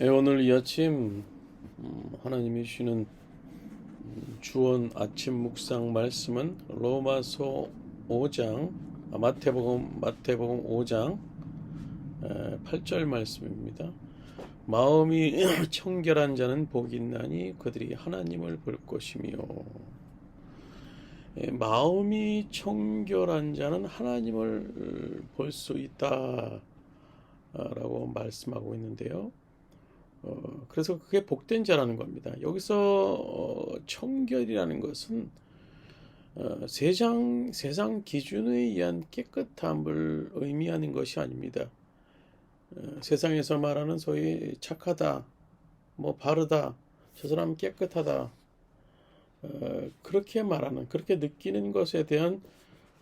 예, 오늘 이 아침 음, 하나님이 주시는 음, 주원 아침 묵상 말씀은 로마서 5장 아, 마태복음 마태복음 5장 에, 8절 말씀입니다. 마음이 청결한 자는 복이 있나니 그들이 하나님을 볼 것이며 예, 마음이 청결한 자는 하나님을 볼 수 있다라고 말씀하고 있는데요. 어, 그래서 그게 복된 자라는 겁니다. 여기서 어, 청결이라는 것은 어, 세상 세상 기준에 의한 깨끗함을 의미하는 것이 아닙니다. 어, 세상에서 말하는 소위 착하다, 뭐 바르다, 저 사람 깨끗하다, 어, 그렇게 말하는 그렇게 느끼는 것에 대한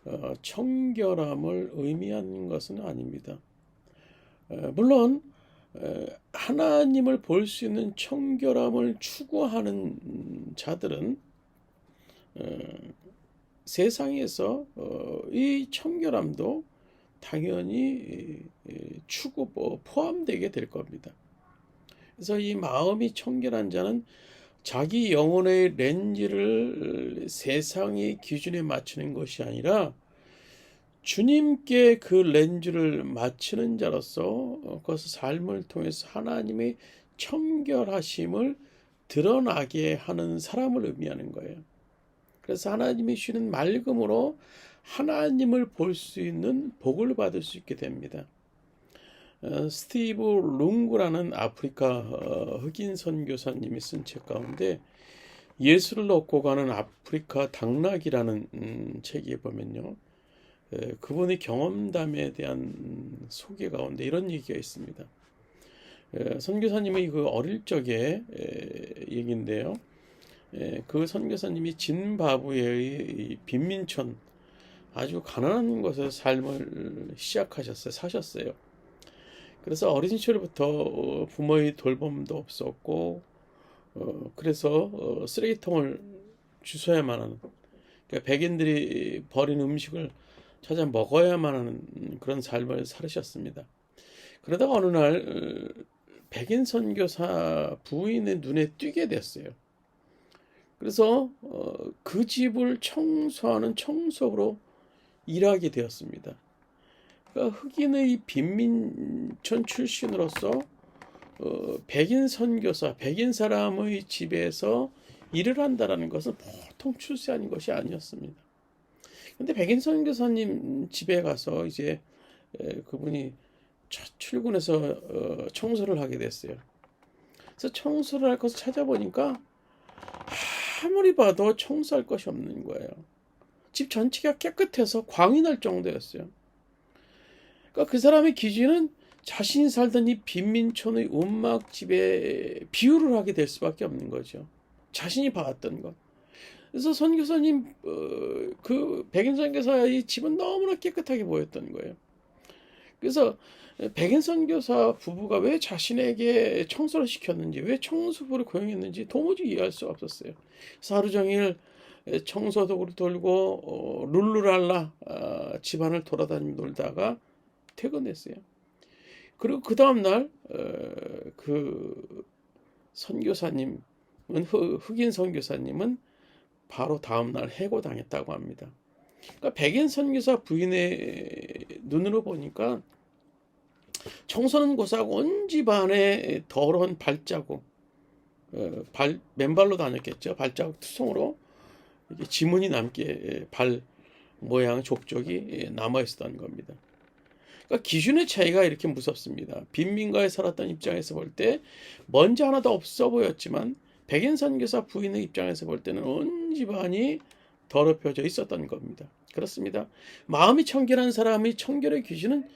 어, 청결함을 의미하는 것은 아닙니다. 어, 물론 에, 하나님을 볼 수 있는 청결함을 추구하는 자들은 어, 세상에서 어, 이 청결함도 당연히 에, 추구 뭐 포함되게 될 겁니다. 그래서 이 마음이 청결한 자는 자기 영혼의 렌즈를 세상의 기준에 맞추는 것이 아니라 주님께 그 렌즈를 맞추는 자로서 그것을 삶을 통해서 하나님의 청결하심을 드러나게 하는 사람을 의미하는 거예요. 그래서 하나님이 주시는 맑음으로 하나님을 볼 수 있는 복을 받을 수 있게 됩니다. 어, 스티브 룽구라는 아프리카 어, 흑인 선교사님이 쓴 책 가운데 예수를 얻고 가는 아프리카 당락이라는 음, 책에 보면요. 에, 그분의 경험담에 대한 소개 가운데 이런 얘기가 있습니다. 에, 선교사님의 그 어릴 적의 에, 얘기인데요. 에, 그 선교사님이 진바부의 이 빈민촌 아주 가난한 곳에서 삶을 시작하셨어요. 사셨어요. 그래서 어린 시절부터 어, 부모의 돌봄도 없었고 어, 그래서 어, 쓰레기통을 주워야만 하는 그러니까 백인들이 버린 음식을 찾아 먹어야만 하는 그런 삶을 살으셨습니다. 그러다가 어느 날 어, 백인 선교사 부인의 눈에 띄게 됐어요. 그래서 어, 그 집을 청소하는 청소부로 일하게 되었습니다. 그러니까 흑인의 빈민촌 출신으로서 어, 백인 선교사, 백인 사람의 집에서 일을 한다라는 것은 보통 출세하는 것이 아니었습니다. 근데 백인 선교사님 집에 가서 이제 에, 그분이 첫 출근해서 어, 청소를 하게 됐어요. 그래서 청소를 할 것을 찾아보니까 아무리 봐도 청소할 것이 없는 거예요. 집 전체가 깨끗해서 광이 날 정도였어요. 그러니까 그 사람의 기준은 자신이 살던 이 빈민촌의 움막 집에 비유를 하게 될 수밖에 없는 거죠. 자신이 봐왔던 것. 그래서 선교사님 어, 그 백인 선교사의 집은 너무나 깨끗하게 보였던 거예요. 그래서 백인 선교사 부부가 왜 자신에게 청소를 시켰는지, 왜 청소부를 고용했는지 도무지 이해할 수 없었어요. 그래서 하루 종일 청소 도구를 돌고 어, 룰루랄라 어, 집안을 돌아다니며 놀다가 퇴근했어요. 그리고 그 다음 날그 선교사님은 흑인 선교사님은 바로 다음 날 해고당했다고 합니다. 그러니까 백인 선교사 부인의 눈으로 보니까 청소는 고사하고 온 집안에 더러운 발자국, 어, 발 맨발로 다녔겠죠. 발자국 투성으로 이렇게 지문이 남게 발 모양 족족이 남아 있었던 겁니다. 그러니까 기준의 차이가 이렇게 무섭습니다. 빈민가에 살았던 입장에서 볼 때 먼지 하나도 없어 보였지만 백인 선교사 부인의 입장에서 볼 때는 온 집안이 더럽혀져 있었던 겁니다. 그렇습니다. 마음이 청결한 사람의 청결의 기준은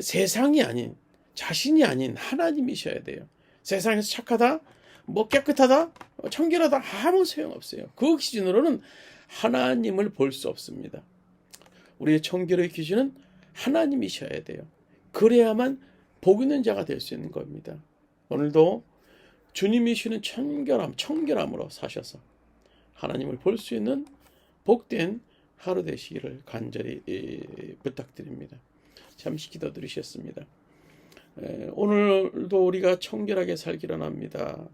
세상이 아닌 자신이 아닌 하나님이셔야 돼요. 세상에서 착하다, 뭐 깨끗하다, 청결하다 아무 소용 없어요. 그 기준으로는 하나님을 볼 수 없습니다. 우리의 청결의 기준은 하나님이셔야 돼요. 그래야만 복 있는 자가 될 수 있는 겁니다. 오늘도 주님이 주는 청결함, 청결함으로 사셔서 하나님을 볼 수 있는 복된 하루 되시기를 간절히 부탁드립니다. 잠시 기도 드리셨습니다. 에, 오늘도 우리가 청결하게 살기를 합니다.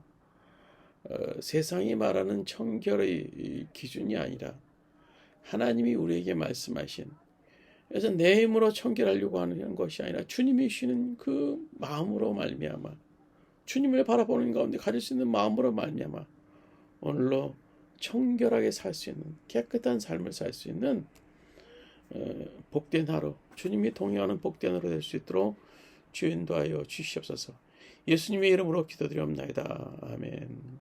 어, 세상이 말하는 청결의 이 기준이 아니라 하나님이 우리에게 말씀하신 그래서 내 힘으로 청결하려고 하는 것이 아니라 주님이 주시는 그 마음으로 말미암아 주님을 바라보는 가운데 가질 수 있는 마음으로 말미암아 오늘로 청결하게 살 수 있는 깨끗한 삶을 살 수 있는 어, 복된 하루 주님이 동행하는 복된 하루 될 수 있도록 주인도하여 주시옵소서 예수님의 이름으로 기도드리옵나이다 아멘.